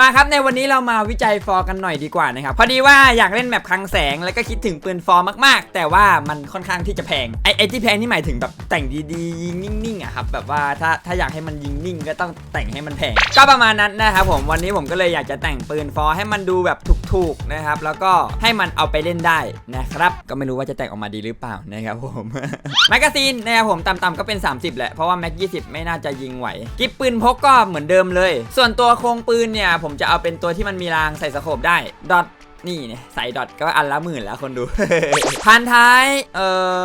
มาครับในวันนี้เรามาวิจัยฟอร์กันหน่อยดีกว่านะครับพอดีว่าอยากเล่นแมปคลังแสงแล้วก็คิดถึงปืนฟอร์มากๆ แต่ว่ามันค่อนข้างที่จะแพงไอไอที่แพงนี่หมายถึงแบบแต่งดีๆยิงนิ่งๆอะครับแบบว่าถ้าถ้าอยากให้มันยิงนิ่งก็ต้องแต่งให้มันแพงก็ประมาณนั้นนะครับผมวันนี้ผมก็เลยอยากจะแต่งปืนฟอร์ให้มันดูแบบถูกๆนะครับแล้วก็ให้มันเอาไปเล่นได้นะครับก็ไม่รู้ว่าจะแต่งออกมาดีหรือเปล่านะครับผมแมกกาซีนนะครับผมต่ำๆก็เป็น 30 แหละเพราะว่าแม็ก20 ไม่น่าจะยิงไหวกิฟปืนพกก็เหมือนเดิมเลย ส่วนตัวโครงปืนเนี่ยผมจะเอาเป็นตัวที่มันมีรางใส่สโคปได้ดอท นี่เนี่ยใส่ดอทก็อันละหมื่นแล้วคนดู พันท้าย เอ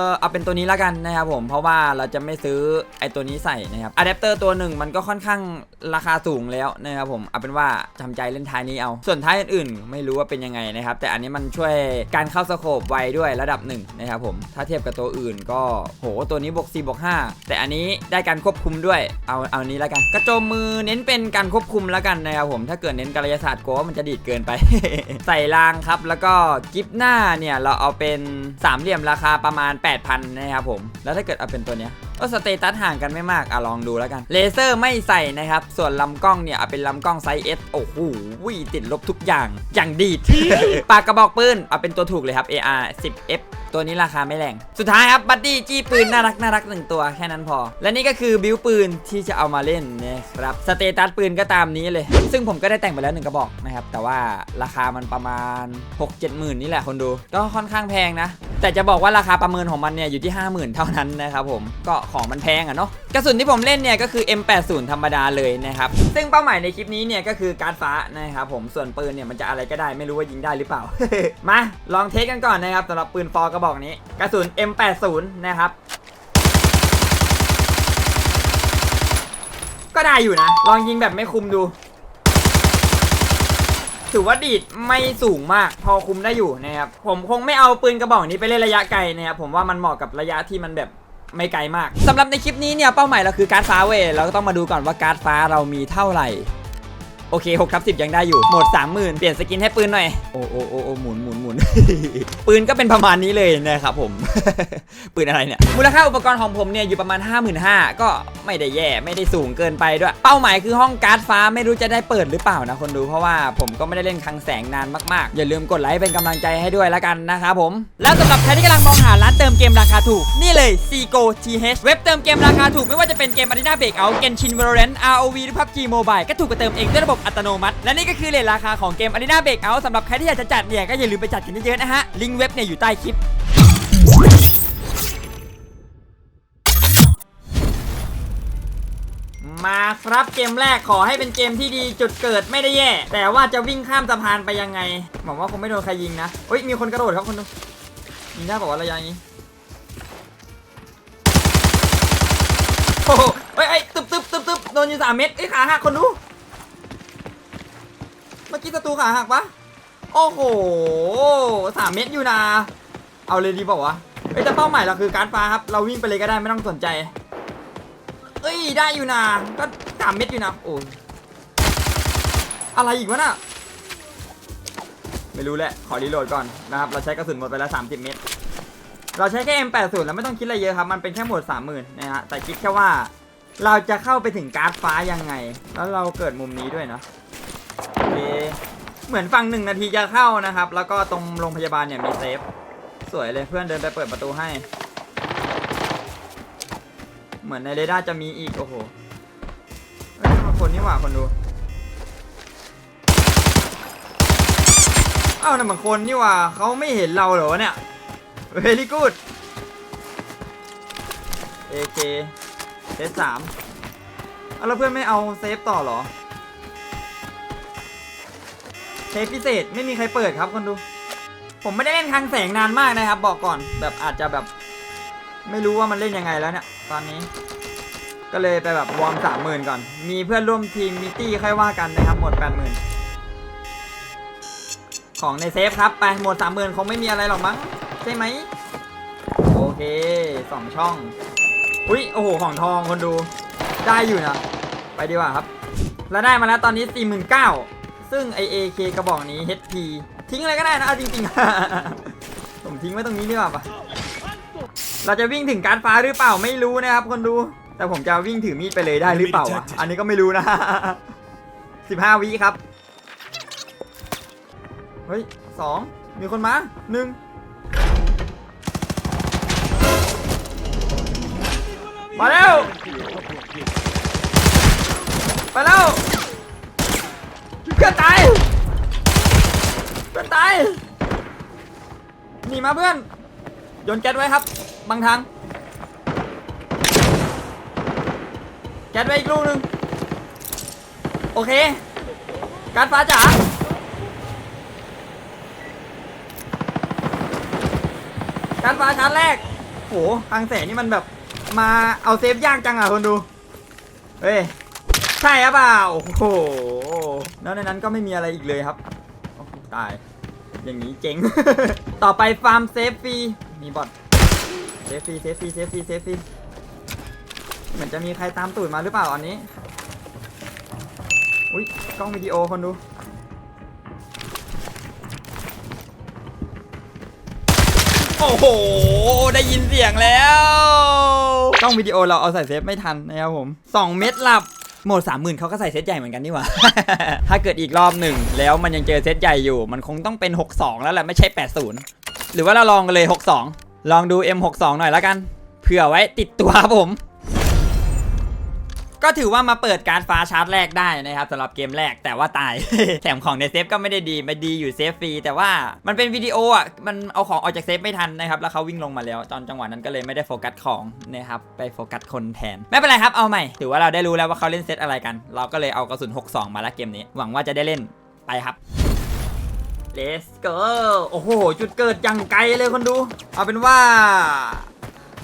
อเอาเป็นตัวนี้แล้วกันนะครับผม เพราะว่าเราจะไม่ซื้อไอตัวนี้ใส่นะครับอะแดปเตอร์ตัวหนึ่งมันก็ค่อนข้างราคาสูงแล้วนะครับผมเอาเป็นว่าทำใจเล่นท้ายนี้เอา ส่วนท้ายอื่นๆ ไม่รู้ว่าเป็นยังไงนะครับ แต่อันนี้มันช่วยการเข้าสโคปไวด้วยระดับหนึ่งนะครับผม ถ้าเทียบกับตัวอื่นก็โหตัวนี้บวก4บวก5แต่อันนี้ได้การควบคุมด้วย เอาเอานี้แล้วกัน กระโจมมือเน้นเป็นการควบคุมแล้วกันนะครับผม ถ้าเกิดเน้นกายศาสตร์กลัวมันจะดีดเกินไป ใส่รางครับ แล้วก็กิฟหน้าเนี่ยเราเอาเป็นสามเหลี่ยมราคาประมาณ 8,000 นะครับผม แล้วถ้าเกิดเอาเป็นตัวเนี้ยก็สเตตัสห่างกันไม่มากอะลองดูแล้วกันเลเซอร์ไม่ใส่นะครับ ส่วนลำกล้องเนี่ยเอาเป็นลำกล้องไซส์ S โอ้โหติดลบทุกอย่างอย่างดีดปากกระบอกปืนเอาเป็นตัวถูกเลยครับ AR 10F ตัวนี้ราคาไม่แรง สุดท้ายครับบัดดี้จี้ปืนน่ารักน่ารักหนึ่งตัวแค่นั้นพอ และนี่ก็คือบิวปืนที่จะเอามาเล่นนะครับสเตตัสปืนก็ตามนี้เลย ซึ่งผมก็ได้แต่งไปแล้วหนึ่งกระบอกนะครับแต่ว่าราคามันประมาณ 6-7หมื่นนี่แหละคนดู ก็ค่อนข้างแพงนะ แต่จะบอกว่าราคาประเมินของมันเนี่ยอยู่ที่ 50,000 เท่านั้นนะครับผมก็ของมันแพงอะเนาะกระสุนที่ผมเล่นเนี่ยก็คือ M80 ธรรมดาเลยนะครับซึ่งเป้าหมายในคลิปนี้เนี่ยก็คือการดฟ้านะครับผมส่วนปืนเนี่ยมันจะอะไรก็ได้ไม่รู้ว่ายิงได้หรือเปล่า มาลองเทสกันก่อนนะครับสำหรับปืนฟอร์กระบอกนี้ กระสุน M80 นะครับก็ได้อยู่นะ ลองยิงแบบไม่คุมดู ถือว่าดีดไม่สูงมากพอคุมได้อยู่นะครับผมคงไม่เอาปืนกระบอกนี้ไปเล่นระยะไกลนะครับผมว่ามันเหมาะกับระยะที่มันแบบไม่ไกลมากสำหรับในคลิปนี้เนี่ยเป้าหมายเราคือการ์ดฟ้าเวยเราก็ต้องมาดูก่อนว่าการ์ดฟ้าเรามีเท่าไหร่ โอเค6ทับ10ยังได้อยู่โหมด 30,000 เปลี่ยนสกินให้ปืนหน่อย โอ้โอ้โอ้โอ้หมุนหมุนหมุน ปืนก็เป็นประมาณนี้เลยนะครับผม ปืนอะไรเนี่ย มูลค่าอุปกรณ์ของผมเนี่ยอยู่ประมาณ 55,000ก็ไม่ได้แย่ไม่ได้สูงเกินไปด้วย เป้าหมายคือห้องการ์ดฟ้าไม่รู้จะได้เปิดหรือเปล่านะคนดูเพราะว่าผมก็ไม่ได้เล่นคลังแสงนานมากๆ อย่าลืมกดไลค์เป็นกำลังใจให้ด้วยแล้วกันนะครับผม แล้วสำหรับใครที่กำลังมองหาร้านเติมเกมราคาถูกนี่เลย c g o TH เว็บเติมเกมราคาถูกไม่ว่าจะเป็นเกม Arena Breakout Genshin Valorant ROV หรือ PUBG Mobile ก็ถูกกระเติมเองด้วยระบบอัตโนมัติ และนี่ก็คือเรทราคาของเกม Arena Breakout สำหรับใครที่อยากจะจัดเนี่ยก็อย่าลืมไปจัดกันเยอะๆนะฮะ ลิงก์เว็บเนี่ยอยู่ใต้คลิปมาครับเกมแรกขอให้เป็นเกมที่ดีจุดเกิดไม่ได้แย่ แต่ว่าจะวิ่งข้ามสะพานไปยังไงหวังว่าคงไม่โดนใครยิงนะเฮ้ยมีคนกระโดดครับคนดูยิงได้บอกว่าระยะนี้โอ้โหเฮ้ยเฮ้ตึบตึบตึบตึบโดนอยู่สามเม็ดเอ้ยขาหักคนดู มื่อกี้ศัตรูขาหักปะโอ้โหสามเม็ดอยู่นะ เอาเลยดีบอกว่าวะเอ้ยแต่เป้าหมายเราคือการฟ้าครับ เราวิ่งไปเลยก็ได้ไม่ต้องสนใจ เอ้ยได้อยู่นะ ก็สามเม็ดอยู่นะ โอ้ยอะไรอีกวะน่ะ ไม่รู้แหละ ขอรีโหลดก่อนนะครับ เราใช้กระสุนหมดไปแล้ว30เม็ด เราใช้แค่ M80 แล้วไม่ต้องคิดอะไรเยอะครับ มันเป็นแค่หมด30,000นะฮะ แต่คิดแค่ว่า เราจะเข้าไปถึงการ์ดฟ้ายังไง แล้วเราเกิดมุมนี้ด้วยเนาะ โอเคเหมือนฟังหนึ่งนาทีจะเข้านะครับ แล้วก็ตรงโรงพยาบาลเนี่ยมีเซฟ สวยเลยเพื่อนเดินไปเปิดประตูให้ เหมือนในเรดาร์จะมีอีก โอ้โหคนนี่หว่าคนดูเอ้านั่นมันคนนี่หว่าเขาไม่เห็นเราเหรอเนี่ยเฮลี่กูดเอเคเซฟสามเอาแล้วเพื่อนไม่เอาเซฟต่อเหรอ เซฟพิเศษไม่มีใครเปิดครับคนดู ผมไม่ได้เล่นคลังแสงนานมากนะครับ บอกก่อนแบบอาจจะแบบ ไม่รู้ว่ามันเล่นยังไงแล้วเนี่ยตอนนี้ ก็เลยไปแบบวอร์มสามหมื่นก่อน มีเพื่อนร่วมทีมมิตี้ค่อยว่ากันนะครับหมดแปดหมื่นของในเซฟครับไปหมดสามหมื่นคงไม่มีอะไรหรอกมั้งใช่ไหมโอเคสองช่องอุ้ยโอ้โหของทองคนดูได้อยู่นะไปดีกว่าครับ แล้วได้มาแล้วตอนนี้ 49,000 ซึ่ง IAK กระบอกนี้ HP ทิ้งอะไรก็ได้นะเอาจริงๆ ผมทิ้งไว้ตรงนี้ดีกว่าปะเราจะวิ่งถึงการดฟ้าหรือเปล่าไม่รู้นะครับคนดู แต่ผมจะวิ่งถือมีดไปเลยได้หรือเปล่าวะอันนี้ก็ไม่รู้นะ 15 วิครับ เฮ้ยสองมีคนมาหนึ่งมาแล้ว ไปแล้วเพื่อนตายเพื่อนตายหนีมาเพื่อนโยนแก๊สไว้ครับ บางทางแก๊สไว้อีกลูกหนึ่งโอเค การฟ้าจ๋าการฟ้าชาร์จแรกโหทางแสนนี่มันแบบ มาเอาเซฟยากจังอะคนดู เฮ้ย ใช่หรือเปล่าโอ้โหแล้วในนั้นก็ไม่มีอะไรอีกเลยครับตาย อย่างนี้เจ๋ง ต่อไปฟาร์มเซฟฟรีมีบอทเซฟฟรีเซฟฟรีเซฟฟรีเซฟฟรีเหมือนจะมีใครตามตูดมาหรือเปล่าอันนี้อุ้ยกล้องวิดีโอคนดูโอ้โห ได้ยินเสียงแล้ว กล้องวิดีโอเราเอาใส่เซฟไม่ทันนะครับผม 2 เม็ดหลับ โหมด30,000เขาก็ใส่เซตใหญ่เหมือนกันนี่หว่า ถ้าเกิดอีกรอบหนึ่งแล้วมันยังเจอเซตใหญ่อยู่ มันคงต้องเป็น 62 แล้วแหละไม่ใช่ 80 หรือว่าเราลองกันเลย 62 ลองดู M62 หน่อยแล้วกัน เผื่อไว้ติดตัวผม ก็ถือว่ามาเปิดการดฟ้าชาร์จแรกได้นะครับสำหรับเกมแรกแต่ว่าตาย แถมของในเซฟก็ไม่ได้ดีไม่ดีอยู่เซฟฟรีแต่ว่ามันเป็นวิดีโออะมันเอาของออกจากเซฟไม่ทันนะครับแล้วเขาวิ่งลงมาแล้วตอนจังหวะนั้นก็เลยไม่ได้โฟกัสของนะครับไปโฟกัสคนแทนไม่เป็นไรครับเอาใหม่ถือว่าเราได้รู้แล้วว่าเขาเล่นเซตอะไรกัน เราก็เลยเอากระสุน 62 มาละเกมนี้ หวังว่าจะได้เล่นไปครับ Let's go โอ้โห จุดเกิดยังไกลเลยคนดู เอาเป็นว่า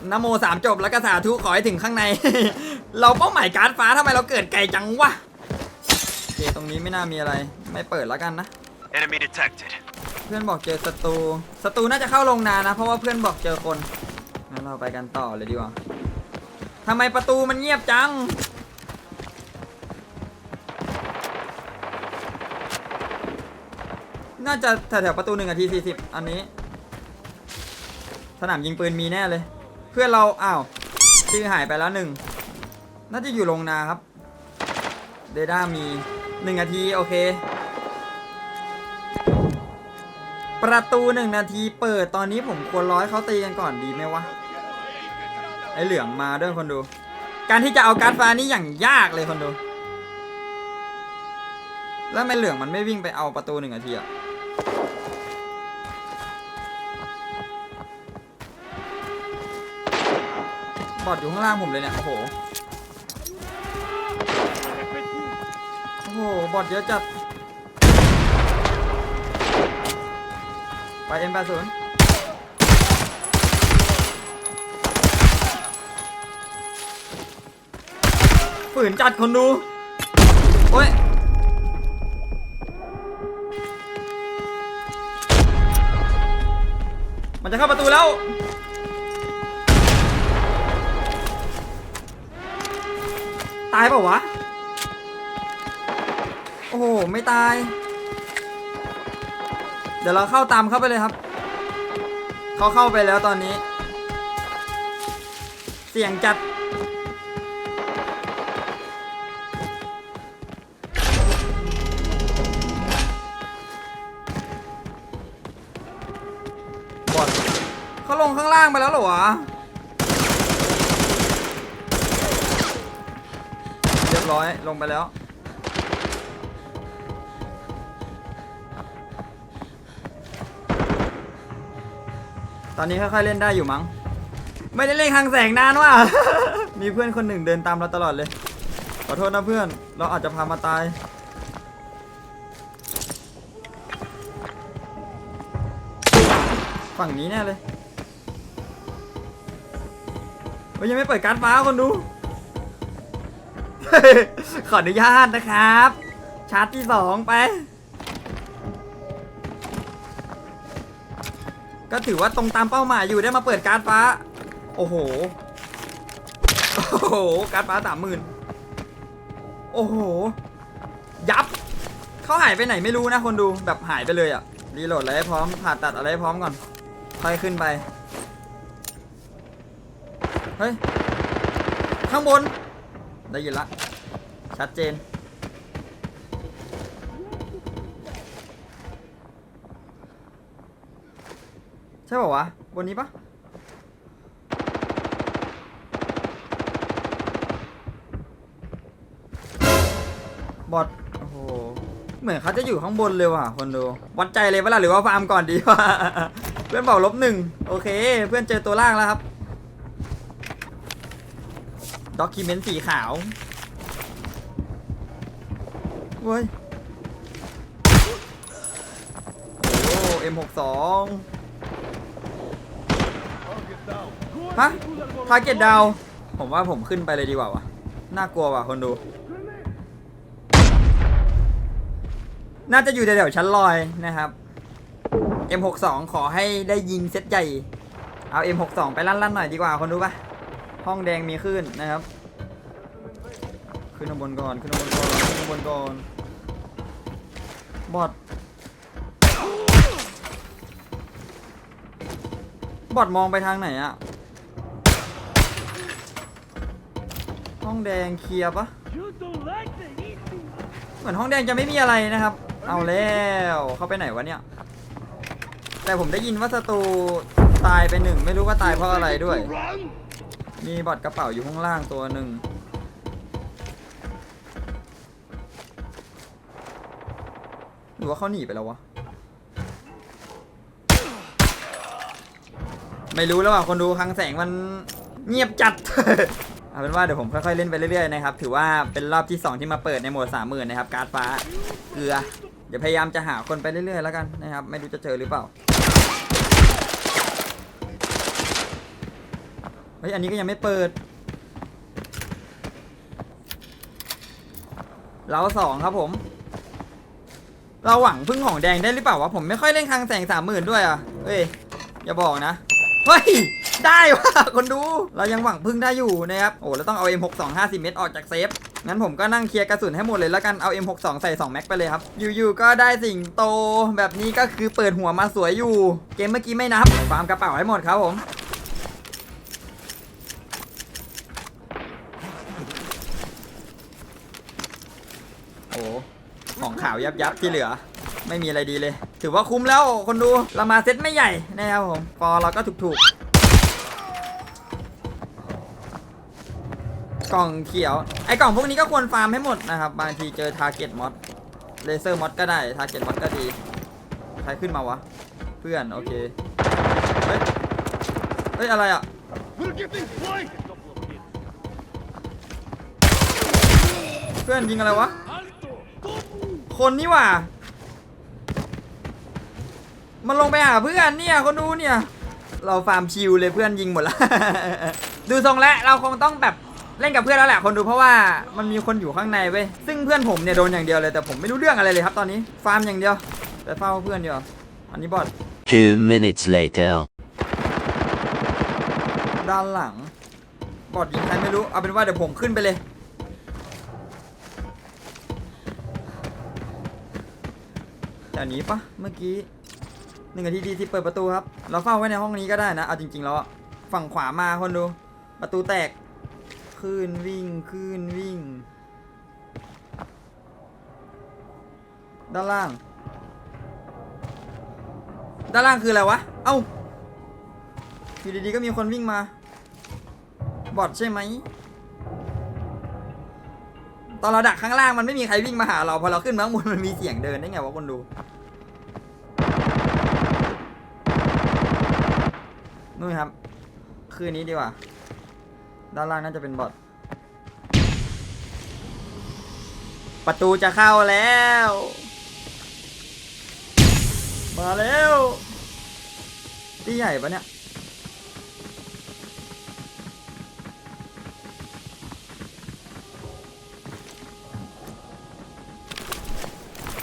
นโมสามจบแล้วก็สาธุขอให้ถึงข้างใน เราเป้าหมายการดฟ้าทำไมเราเกิดไกลจังวะโอเคตรงนี้ไม่น่ามีอะไรไม่เปิดแล้วกันนะ Enemy detected. เพื่อนบอกเจอศัตรูศัตรูน่าจะเข้าลงนานะ เพราะว่าเพื่อนบอกเจอคนงั้นเราไปกันต่อเลยดีกว่าทำไมประตูมันเงียบจัง น่าจะแถวๆประตูหนึ่งนาทีสี่สิบอันนี้ สนามยิงปืนมีแน่เลย เพื่อนเราอ้าวชื่อหายไปแล้วหนึ่งน่าจะอยู่ลงนาครับเดด้ามีหนึ่งนาทีโอเค ประตูหนึ่งนาทีเปิดตอนนี้ผมควรร้อยเขาตีกันก่อนดีไหมวะไอเหลืองมาด้วยคนดู การที่จะเอาการ์ดฟ้านี่อย่างยากเลยคนดู แล้วไม่เหลืองมันไม่วิ่งไปเอาประตูหนึ่งนาทีอะ บอดอยู่ข้างล่างผมเลยเนี่ย โอ้โห โอ้โห บอดเยอะจัด ไป M80 ฝืนจัดคนดู โอ้ยมันจะเข้าประตูแล้ว ตายเปล่าวะ โอ้โห ไม่ตาย เดี๋ยวเราเข้าตามเข้าไปเลยครับ เขาเข้าไปแล้วตอนนี้ เสียงจัด บอดเขาลงข้างล่างไปแล้วเหรอวะ เร้อยลงไปแล้ว ตอนนี้ค่อยๆเล่นได้อยู่มั้ง ไม่ได้เล่นคลังแสงนานว่ะ มีเพื่อนคนหนึ่งเดินตามเราตลอดเลย ขอโทษนะเพื่อน เราอาจจะพามาตาย ฝั่งนี้แน่เลยเฮ้ยยังไม่เปิดการ์ดฟ้าคนดู ขออนุญาตนะครับ ชาร์จที่สองไป ก็ถือว่าตรงตามเป้าหมายอยู่ได้มาเปิดการ์ดฟ้า โอ้โห โอ้โห การ์ดฟ้าสามหมื่นโอ้โห ยับ เขาหายไปไหนไม่รู้นะคนดูแบบหายไปเลยอะรีโหลดอะไรพร้อมผ่าตัดอะไรพร้อมก่อน ค่อยขึ้นไป เฮ้ย ข้างบน ได้ยินละ ชัดเจน ใช่ป่าวะ บนนี้ปะบอทโอ้โห เหมือนเขาจะอยู่ข้างบนเลยว่ะคนดู วัดใจเลยเวลาหรือว่าฟาร์มก่อนดีวะ เพื่อนบอกลบหนึ่ง โอเค เพื่อนเจอตัวล่างแล้วครับ ด็อกิเมนต์สีขาวเว้ยโอ้ M62 ฮะทาร์เก็ตดาว ผมว่าผมขึ้นไปเลยดีกว่าวะน่ากลัวว่ะคนดู น่าจะอยู่แถวๆชั้นลอยนะครับ M62 ขอให้ได้ยิงเซตใหญ่ เอา M62 ไปลั่นๆหน่อยดีกว่าคนดูปะ ห้องแดงมีขึ้นนะครับ ขึ้นข้างบนก่อนขึ้นข้างบนก่อนขึ้นข้างบนก่อนบอดบอดมองไปทางไหนอะห้องแดงเคลียร์ปะเหมือนห้องแดงจะไม่มีอะไรนะครับ เอาแล้วเข้าไปไหนวะเนี่ย แต่ผมได้ยินว่าศัตรูตายไปหนึ่งไม่รู้ว่าตายเพราะอะไรด้วย มีบอดกระเป๋าอยู่ข้างล่างตัวหนึ่งหรือว่าเขาหนีไปแล้ววะ ไม่รู้แล้วอะคนดูคลังแสงมันเงียบจัด เอาเป็นว่าเดี๋ยวผมค่อยๆเล่นไปเรื่อยๆนะครับ ถือว่าเป็นรอบที่ 2 ที่มาเปิดในโหมดสามหมื่นนะครับ การ์ดฟ้า เกลือ เดี๋ยวพยายามจะหาคนไปเรื่อยๆแล้วกันนะครับ ไม่รู้จะเจอหรือเปล่า เฮ้ยอันนี้ก็ยังไม่เปิด เราสองครับผม เราหวังพึ่งของแดงได้หรือเปล่าวะผมไม่ค่อยเล่นคลังแสงสามหมื่นด้วยอะเฮ้ยอย่าบอกนะเฮ้ยได้ว่ะคนดู เรายังหวังพึ่งได้อยู่นะครับโอ้แล้วต้องเอา M62 50 เมตรออกจากเซฟงั้นผมก็นั่งเคลียร์กระสุนให้หมดเลยแล้วกันเอา M62 ใส่2แม็กไปเลยครับอยู่ๆก็ได้สิ่งโต แบบนี้ก็คือเปิดหัวมาสวยอยู่ เกมเมื่อกี้ไม่นับฟาร์มกระเป๋าให้หมดครับผม โอ้ของขาวยับยับที่เหลือ ไม่มีอะไรดีเลย ถือว่าคุ้มแล้วคนดูเรามาเซ็ตไม่ใหญ่นะครับผมฟอร์เราก็ถูกถูกๆ กล่องเขียว ไอ้กล่องพวกนี้ก็ควรฟาร์มให้หมดนะครับ บางทีเจอทาร์เก็ตมอดเลเซอร์มอดก็ได้ทาร์เก็ตมอดก็ดีใครขึ้นมาวะ เพื่อน โอเคเฮ้ยเฮ้ย อะไรอะ We'll get these flank! เพื่อนยิงอะไรวะ คนนี่หว่า มันลงไปหาเพื่อนเนี่ยคนดูเนี่ย เราฟาร์มชิลเลยเพื่อนยิงหมดละดูทรงแล้วเราคงต้องแบบเล่นกับเพื่อนแล้วแหละคนดูเพราะว่ามันมีคนอยู่ข้างในเว้ยซึ่งเพื่อนผมเนี่ยโดนอย่างเดียวเลยแต่ผมไม่รู้เรื่องอะไรเลยครับตอนนี้ฟาร์มอย่างเดียว แต่เฝ้าเพื่อนเดียวอันนี้บอด Two minutes later. ด้านหลังบอดยิงใครไม่รู้เอาเป็นว่าเดี๋ยวผมขึ้นไปเลย แต่นี้ปะเมื่อกี้หนึ่งนาทีดีที่เปิดประตูครับ เราเฝ้าไว้ในห้องนี้ก็ได้นะ เอาจริงๆแล้วฝั่งขวามาคนดู ประตูแตกขึ้นวิ่งขึ้นวิ่ง ด้านล่าง ด้านล่างคืออะไรวะ เอ้าอยู่ดีๆก็มีคนวิ่งมา บอทใช่ไหม ตอนเราดักข้างล่างมันไม่มีใครวิ่งมาหาเรา พอเราขึ้นมาข้างบนมันมีเสียงเดินได้ไงวะคนดู นู่นครับ คืนนี้ดีกว่า ด้านล่างน่าจะเป็นบอทประตูจะเข้าแล้ว มาแล้วที่ใหญ่ปะเนี่ย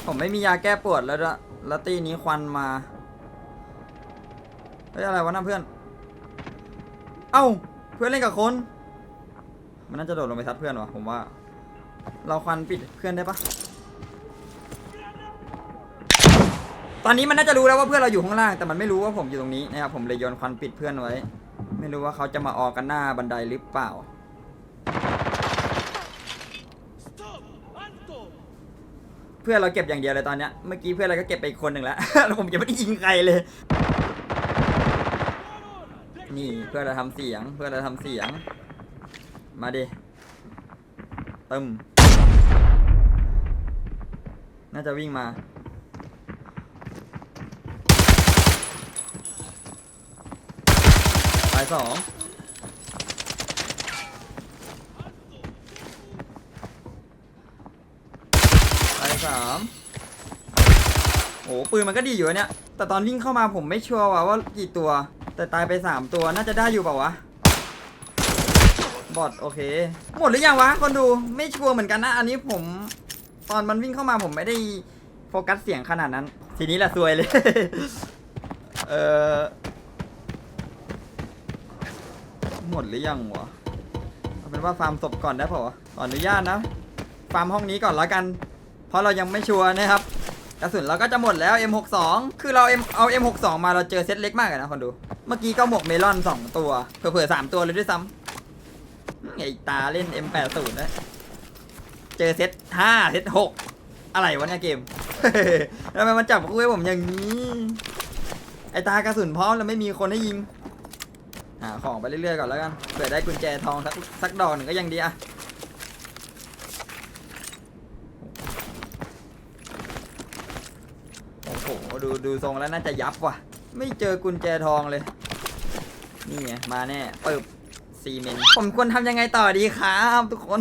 ผมไม่มียาแก้ปวดแล้วด้วยแล้วตีนี้ควันมา เฮ้ยอะไรวะนะเพื่อน เอ้า เพื่อนเล่นกับคน มันน่าจะโดดลงไปทัดเพื่อนวะผมว่า เราควันปิดเพื่อนได้ปะตอนนี้มันน่าจะรู้แล้วว่าเพื่อนเราอยู่ข้างล่างแต่มันไม่รู้ว่าผมอยู่ตรงนี้นะครับผมเลยโยนควันปิดเพื่อนไว้ ไม่รู้ว่าเขาจะมาออกกันหน้าบันไดหรือเปล่าเพื่อนเราเก็บอย่างเดียวเลยตอนเนี้ย เมื่อกี้เพื่อนเราก็เก็บไปคนหนึ่งแล้ว แล้วผมยังไม่ได้ยิงใครเลย นี่เพื่อเราทำเสียง เพื่อเราทำเสียง มาดิตึมน่าจะวิ่งมา ตายสองตายสามโอ้ปืนมันก็ดีอยู่เนี่ย แต่ตอนวิ่งเข้ามาผมไม่ชัวร์ว่าว่ากี่ตัว แต่ตายไปสามตัวน่าจะได้อยู่เปล่าวะ บอทโอเค หมดหรือยังวะ คนดูไม่ชัวร์เหมือนกันนะ อันนี้ผม ตอนมันวิ่งเข้ามาผมไม่ได้โฟกัสเสียงขนาดนั้น ทีนี้แหละซวยเลย เออหมดหรือยังวะเอาเป็นว่าฟาร์มศพก่อนได้เปล่าวะขออนุญาตนะฟาร์มห้องนี้ก่อนแล้วกัน เพราะเรายังไม่ชัวร์นะครับกระสุนเราก็จะหมดแล้ว M62 คือเรา M เอา M62 มาเราเจอเซตเล็กมากเลยนะคนดู เมื่อกี้ก็หมวกเมลอน2ตัว เผื่อๆ3ตัวเลยด้วยซ้ำไอตาเล่น M80 นะเจอเซต5เซต6อะไรวะเนี่ยเกมทำไมมันจับคู่ให้ผมอย่างนี้ ไอตากระสุนพร้อมแล้วไม่มีคนให้ยิงหาของไปเรื่อยๆก่อนแล้วกันเผื่อได้กุญแจทองสักสักดอกหนึ่งก็ยังดีอะโอ้โหดูดูทรงแล้วน่าจะยับว่ะ ไม่เจอกุญแจทองเลย นี่ไงมาแน่ปึบซีเมนต์ผมควรทำยังไงต่อดีครับทุกคน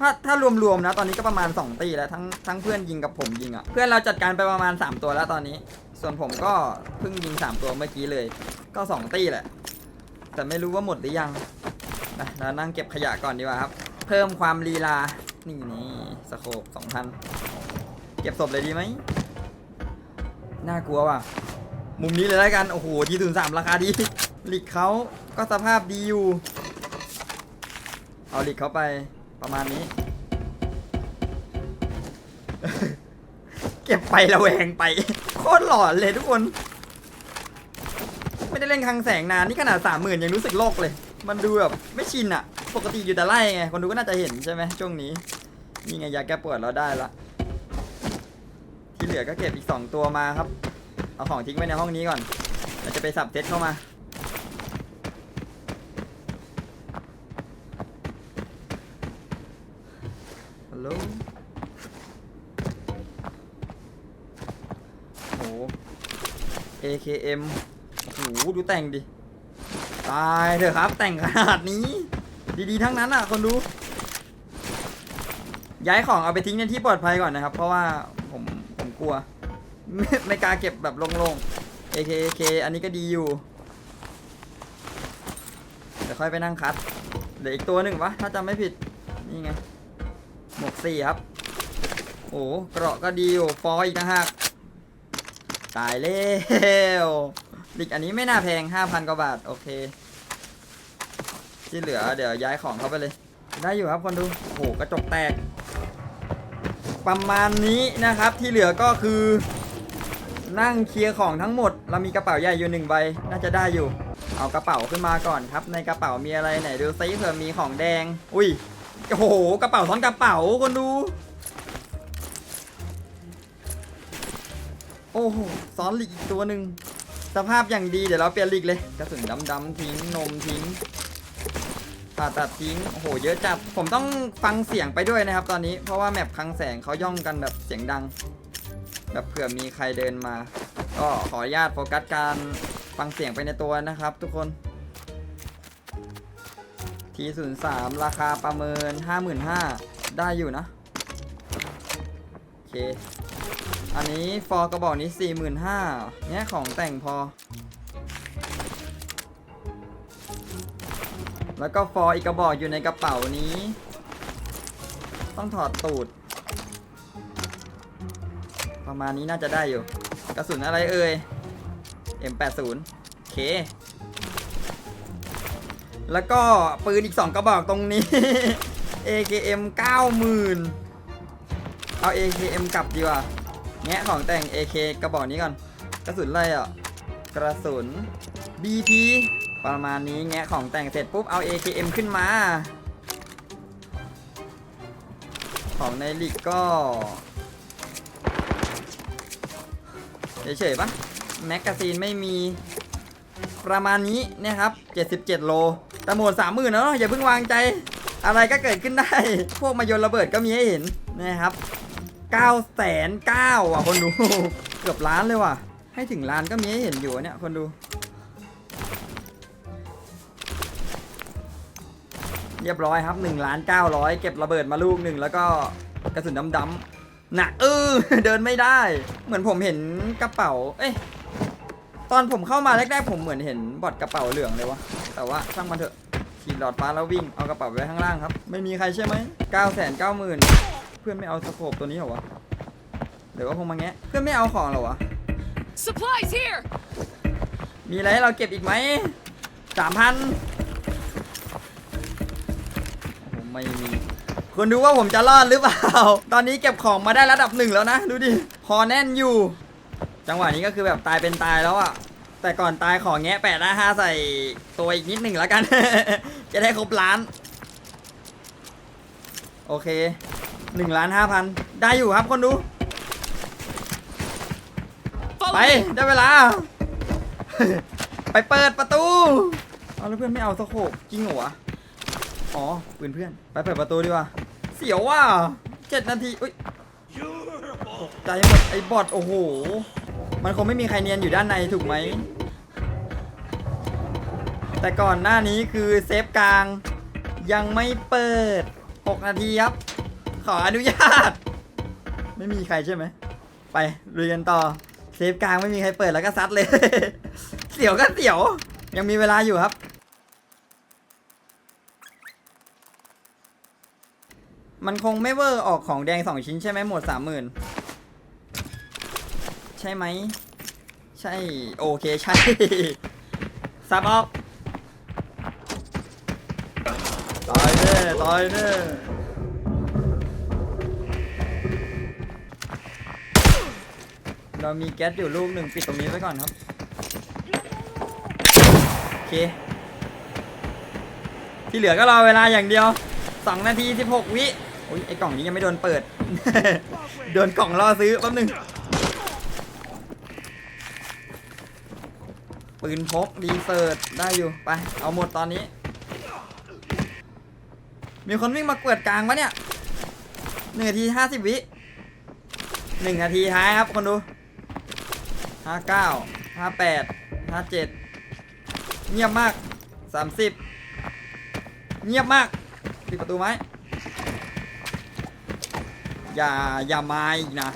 ถ้าถ้ารวมๆนะ ตอนนี้ก็ประมาณ 2 ตีแล้วทั้งทั้งเพื่อนยิงกับผมยิงอะ่ะ เพื่อนเราจัดการไปประมาณ 3 ตัวแล้วตอนนี้ ส่วนผมก็เพิ่งยิง 3 ตัวเมื่อกี้เลย ก็ 2 ตีแหละ แต่ไม่รู้ว่าหมดหรือยังนะเรานั่งเก็บขยะก่อนดีกว่าครับ เพิ่มความลีลา นี่นี่สโคป2,000เก็บศพเลยดีไหม น่ากลัวว่ะ มุมนี้เลยแล้วกัน โอ้โหทีศูนย์สามราคาดี ลิกเขาก็สภาพดีอยู่ เอาลิกเขาไปประมาณนี้ เก็บไประแวงไป โคตรหลอนเลยทุกคน ไม่ได้เล่นคังแสงนาน นี่ขนาดสามหมื่นยังรู้สึกโลกเลย มันดูแบบไม่ชินอะปกติอยู่แต่ไล่ไง คนดูก็น่าจะเห็นใช่ไหมช่วงนี้ นี่ไงยาแก้ปวดเราได้ละที่เหลือก็เก็บอีก 2 ตัวมาครับ เอาของทิ้งไว้ในห้องนี้ก่อน เราจะไปสับเซตเข้ามา ฮัลโหลโอ้โห AKM โอ้โหดูแต่งดิ ตายเถอะครับ แต่งขนาดนี้ ดีๆ ทั้งนั้นอะ คนดู ย้ายของเอาไปทิ้งในที่ปลอดภัยก่อนนะครับ เพราะว่าผมผมกลัว ไม่ไม่กล้าเก็บแบบโล่งๆ AK AK อันนี้ก็ดีอยู่ เดี๋ยวค่อยไปนั่งคัดเหลืออีกตัวหนึ่งวะ ถ้าจำไม่ผิด นี่ไง สี่ครับ โอ้เกราะก็ดีอยู่ฟอยอีกนะฮะตายแล้วลิกอันนี้ไม่น่าแพง5,000กว่าบาท โอเค ที่เหลือเดี๋ยวย้ายของเข้าไปเลย ได้อยู่ครับคนดูโอ้โหกระจกแตก ประมาณนี้นะครับที่เหลือก็คือ นั่งเคลียร์ของทั้งหมด เรามีกระเป๋าใหญ่อยู่หนึ่งใบ น่าจะได้อยู่ เอากระเป๋าขึ้นมาก่อนครับ ในกระเป๋ามีอะไรไหนดูซิเผื่อมีของแดง อุ้ย โอ้โหกระเป๋าซ้อนกระเป๋าคนดู โอ้โหซ้อนหลีกอีกตัวหนึ่งสภาพอย่างดีเดี๋ยวเราเปลี่ยนหลีกเลยกระสุนดำๆทิ้งนมทิ้งผ่าตัดทิ้งโอ้โหเยอะจัดผมต้องฟังเสียงไปด้วยนะครับ ตอนนี้เพราะว่าแมปคลังแสงเขาย่องกันแบบเสียงดัง แบบเผื่อมีใครเดินมา ก็ขออนุญาตโฟกัสการฟังเสียงไปในตัวนะครับ ทุกคน ทีศูนย์สามราคาประเมิน55,000ได้อยู่นะ โอเค อันนี้ฟอร์กระบอกนี้45,000เนี่ยของแต่งพอ แล้วก็ฟอร์อีกกระบอกอยู่ในกระเป๋านี้ ต้องถอดตูด ประมาณนี้น่าจะได้อยู่ กระสุนอะไรเอ่ย M80 โอเค แล้วก็ปืนอีก 2 กระบอกตรงนี้ AKM 90,000 เอา AKM กลับดีกว่า แงะของแต่ง AK กระบอกนี้ก่อน กระสุนอะไรอะ กระสุน BP ประมาณนี้แงะของแต่งเสร็จปุ๊บเอา AKM ขึ้นมา ของในลิกก็เฉยๆปะแมกกาซีนไม่มีประมาณนี้นะครับ 77 โล แต่หมด30,000เนาะอย่าเพิ่งวางใจ อะไรก็เกิดขึ้นได้ พวกมายนระเบิดก็มีให้เห็นนะครับ9แสน9อะคนดูเกือบล้านเลยว่ะ ให้ถึงล้านก็มีให้เห็นอยู่เนี่ยคนดู เรียบร้อยครับ1ล้าน900เก็บระเบิดมาลูกหนึ่งแล้วก็กระสุนดำๆหนักเออเดินไม่ได้ เหมือนผมเห็นกระเป๋า เอ้ย ตอนผมเข้ามาแรกๆผมเหมือนเห็นบอดกระเป๋าเหลืองเลยวะแต่ว่าช่างมันเถอะขี่หลอดฟ้าแล้ววิ่งเอากระเป๋าไว้ข้างล่างครับ ไม่มีใครใช่ไหม9 9 0 0 0 0เพื่อนไม่เอาสโคปตัวนี้เหรอวะหรือว่าคงมาแงะเพื่อนไม่เอาของเหรอวะ Supplies here! มีอะไรให้เราเก็บอีกไหมสามพันผมไม่มีคุณดูว่าผมจะรอดหรือเปล่า ตอนนี้เก็บของมาได้ระดับหนึ่งแล้วนะ ดูดิ พอแน่นอยู่ จังหวะนี้ก็คือแบบตายเป็นตายแล้วอะแต่ก่อนตายขอแงะแปดหน้าห้าใส่ตัวอีกนิดหนึ่งแล้วกัน จะได้ครบล้าน โอเคหนึ่งล้านห้าพันได้อยู่ครับคนดู Follow ไปได้เวลา ไปเปิดประตู เอาแล้วเพื่อนไม่เอาสโคปจริงเหรอวะอ๋อปืนเพื่อน ไปเปิดประตูดีกว่า เสียวว่ะเจ็ดนาทีอุ้ยตกใจหมดไอ้บอทโอ้โห มันคงไม่มีใครเนียนอยู่ด้านในถูกไหม แต่ก่อนหน้านี้คือเซฟกลางยังไม่เปิด 6 นาทีครับ ขออนุญาต ไม่มีใครใช่ไหม ไปเรียนต่อ เซฟกลางไม่มีใครเปิดแล้วก็ซัดเลย เสียวก็เสียว ยังมีเวลาอยู่ครับ มันคงไม่เวอร์ออกของแดงสองชิ้นใช่ไหมหมดสามหมื่น ใช่ไหม ใช่ โอเค ใช่ซับออกตายแน่ตายแน่เรามีแก๊สอยู่ลูกหนึ่งปิดตรงนี้ไว้ก่อนครับ โอเค ที่เหลือก็รอเวลาอย่างเดียว 2 นาที 16 วิโอ้ยไอ้กล่องนี้ยังไม่โดนเปิด โดนกล่องล่อซื้อแป๊บนึง ปืนพกดีเซิร์ตได้อยู่ ไป เอาหมดตอนนี้ มีคนวิ่งมาเปิดกลางปะเนี่ยหนึ่งนาทีห้าสิบวิหนึ่งนาทีท้ายครับคนดูห้าเก้าห้าแปดห้าเจ็ดเงียบมากสามสิบเงียบมากปิดประตูไหมอย่าอย่ามาอีกนะ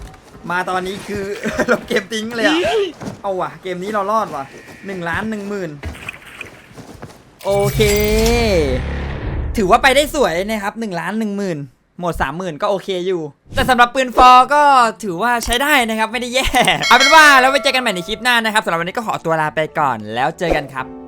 มาตอนนี้คือ เราเกมทิ้งเลยอะเอาว่ะ เกมนี้เรารอดว่ะ หนึ่งล้านหนึ่งหมื่นโอเค ถือว่าไปได้สวยนะครับหนึ่งล้านหนึ่งหมื่นหมดสามหมื่นก็โอเคอยู่ แต่สำหรับปืนฟอก็ถือว่าใช้ได้นะครับ ไม่ได้แย่ เอาเป็นว่าแล้วไปเจอกันใหม่ในคลิปหน้านะครับสำหรับวันนี้ก็ขอตัวลาไปก่อนแล้วเจอกันครับ